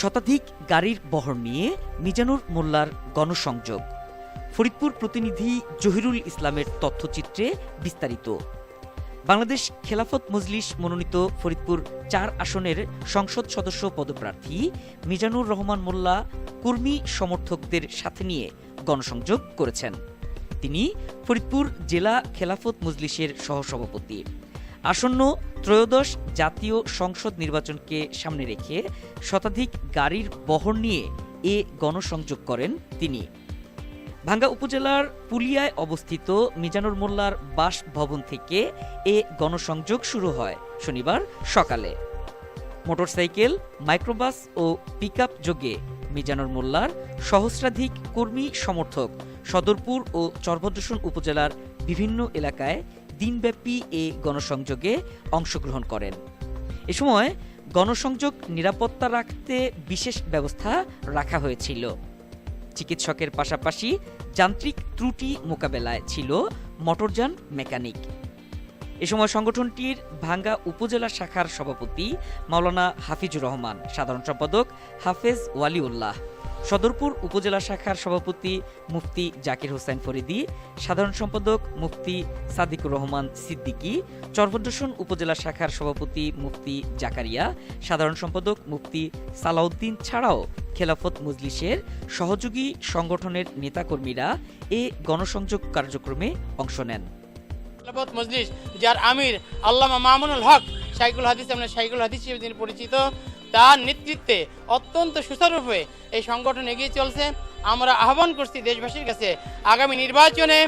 শতাধিক গাড়ির বহর নিয়ে মিজানুর মোল্লার গণসংযোগ। ফরিদপুর প্রতিনিধি জহিরুল ইসলামের তথ্যচিত্রে বিস্তারিত। বাংলাদেশ খেলাফত মজলিস মনোনীত ফরিদপুর চার আসনের সংসদ সদস্য পদপ্রার্থী মিজানুর রহমান মোল্লা কর্মী সমর্থকদের সাথে নিয়ে গণসংযোগ করেছেন। তিনি ফরিদপুর জেলা খেলাফত মজলিসের সহসভাপতি। আসন্ন ত্রয়োদশ জাতীয় সংসদ নির্বাচনকে সামনে রেখে শতাধিক গাড়ির বহর নিয়ে এ গণসংযোগ করেন তিনি। ভাঙ্গা উপজেলার পুলিয়ায় অবস্থিত মিজানুর মোল্লার বাসভবন থেকে এ গণসংযোগ শুরু হয় শনিবার সকালে। মোটরসাইকেল, মাইক্রোবাস ও পিকআপ যোগে মিজানুর মোল্লার সহস্রাধিক কর্মী সমর্থক সদরপুর ও চরভদ্রসন উপজেলার বিভিন্ন এলাকায় দিনব্যাপী এ গণসংযোগে অংশগ্রহণ করেন। এ সময় গণসংযোগ নিরাপত্তা রাখতে বিশেষ ব্যবস্থা রাখা হয়েছিল। চিকিৎসকের পাশাপাশি যান্ত্রিক ত্রুটি মোকাবেলায় ছিল মোটরযান মেকানিক। এ সময় সংগঠনটির ভাঙ্গা উপজেলা শাখার সভাপতি মাওলানা হাফিজুর রহমান, সাধারণ সম্পাদক হাফেজ ওয়ালিউল্লাহ। সদরপুর উপজেলা শাখার সভাপতি মুফতি জাকির হোসেন ফরিদি, সাধারণ সম্পাদক মুফতি সাদিকুর রহমান সিদ্দিকী চরভদ্রসন উপজেলা শাখার সভাপতি মুফতি জাকারিয়া, সাধারণ সম্পাদক মুফতি সালাউদ্দিন ছাড়াও খেলাফত মজলিসের সহযোগী সংগঠনের নেতাকর্মীরা এ গণসংযোগ কার্যক্রমে অংশ নেন। খেলাফত মজলিস, যার আমির আল্লামা মামুনুল হক শাইকুল হাদিস, আমরা শাইকুল হাদিস হিসেবে পরিচিত তার নেতৃত্বে অত্যন্ত সুচারুরূপে এই সংগঠন এগিয়ে চলছে। আমরা আহ্বান করছি দেশবাসীর কাছে, আগামী নির্বাচনে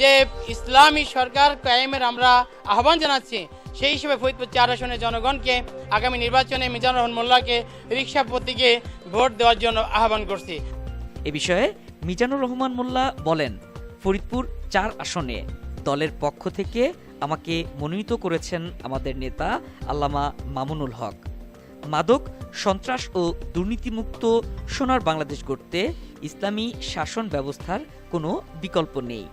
যে ইসলামী সরকার কায়েমের আমরা আহ্বান জানাচ্ছি, সেই হিসেবে ফরিদপুর চার আসনের জনগণকে, আগামী নির্বাচনে মিজানুর রহমান মোল্লাকে রিক্সা প্রতীকে ভোট দেওয়ার জন্য আহ্বান করছি। এ বিষয়ে মিজানুর রহমান মোল্লা বলেন, ফরিদপুর চার আসনে দলের পক্ষ থেকে আমাকে মনোনীত করেছেন আমাদের নেতা আল্লামা মামুনুল হক। মাদক, সন্ত্রাস ও দুর্নীতিমুক্ত সোনার বাংলাদেশ গড়তে ইসলামী শাসন ব্যবস্থার কোনো বিকল্প নেই।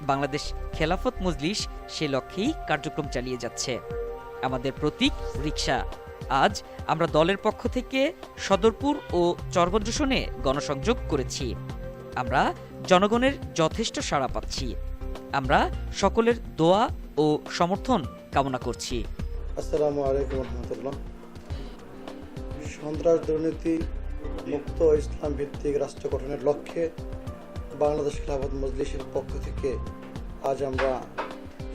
বাংলাদেশ খেলাফত মজলিস সে লক্ষ্যেই কার্যক্রম চালিয়ে যাচ্ছে। আমাদের প্রতীক রিক্সা আজ আমরা দলের পক্ষ থেকে সদরপুর ও চরভদ্রসনে গণসংযোগ করেছি। আমরা জনগণের যথেষ্ট সাড়া পাচ্ছি। আমরা সকলের দোয়া ও সমর্থন কামনা করছি। আসসালামু আলাইকুম রহমতুল্লাহ। সন্ত্রাস দুর্নীতি মুক্ত ইসলাম ভিত্তিক রাষ্ট্র গঠনের লক্ষ্যে বাংলাদেশ খেলাফত মজলিসের পক্ষ থেকে আজ আমরা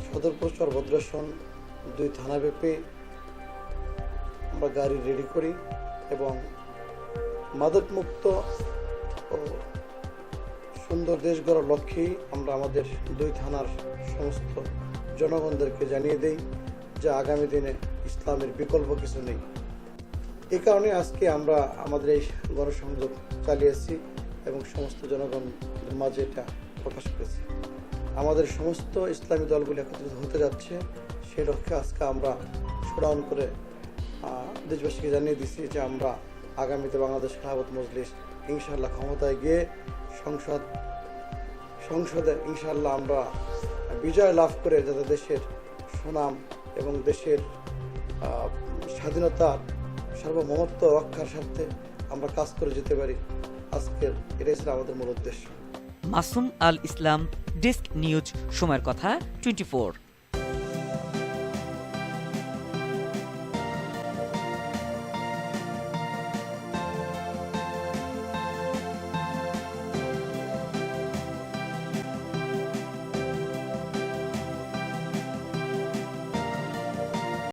সদরপুর চরভদ্রাসন দুই থানা থানাব্যাপী আমরা গাড়ি রেডি করি এবং মাদকমুক্ত সুন্দর দেশ গড়ার লক্ষ্যেই আমরা আমাদের দুই থানার সমস্ত জনগণদেরকে জানিয়ে দেই যে আগামী দিনে ইসলামের বিকল্প কিছু নেই। এই কারণে আজকে আমরা আমাদের এই গণসংযোগ চালিয়েছি এবং সমস্ত জনগণের মাঝে এটা প্রকাশ করেছি। আমাদের সমস্ত ইসলামী দলগুলি একত্রিত হতে যাচ্ছে। সেই লক্ষ্যে আজকে আমরা শোডাউন করে দেশবাসীকে জানিয়ে দিচ্ছি যে আমরা আগামীতে বাংলাদেশ খাহাবত মজলিস ইনশাআল্লাহ ক্ষমতায় গিয়ে সংসদ, সংসদে ইনশাআল্লাহ আমরা বিজয় লাভ করে যাতে দেশের সুনাম এবং দেশের স্বাধীনতার সার্বভৌমত্ব রক্ষার স্বার্থে আমরা কাজ করে যেতে পারি। আজকের এটাই ছিল আমাদের মূল উদ্দেশ্য। মাসুম আল ইসলাম, ডেস্ক নিউজ, সময়ের কথা, টোয়েন্টি